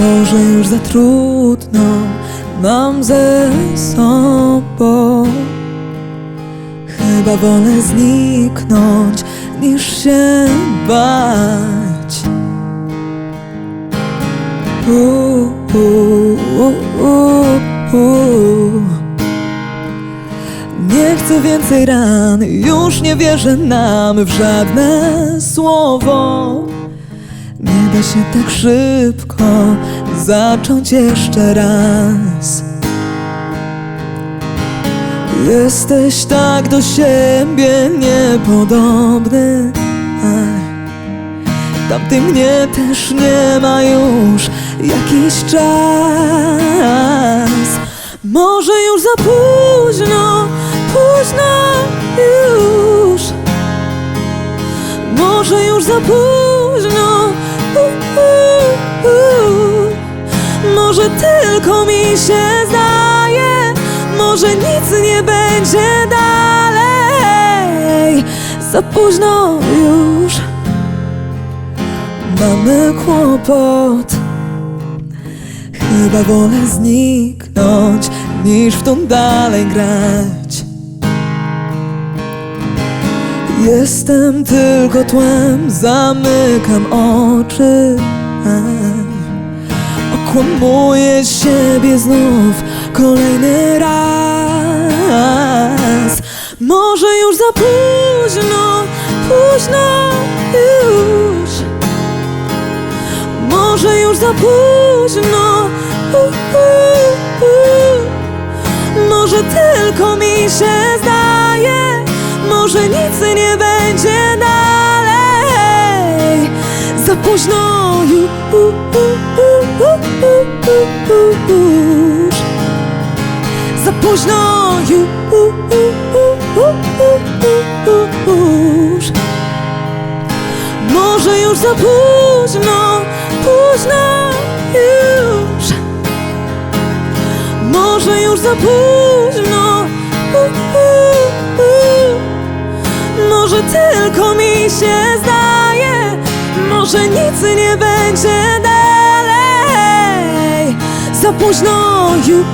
Może już za trudno nam ze sobą. Chyba wolę zniknąć niż się bać. U, u, u, u. Nie chcę więcej ran, już nie wierzę nam w żadne słowo Da się tak szybko zacząć jeszcze raz Jesteś tak do siebie niepodobny. Tamty mnie też nie ma już jakiś czas Może już za późno, późno już Może już za późno. Może tylko mi się zdaje Może nic nie będzie dalej. Za późno już. Mamy kłopot. Chyba wolę zniknąć Niż w tą dalej grać Jestem tylko tłem Zamykam oczy. Okłamuję siebie znów Kolejny raz. Może już za późno Późno już. Może już za późno u, późno już Za późno już Może już za późno, późno już Może już za późno Może tylko mi się może nic nie będzie dalej. Za późno już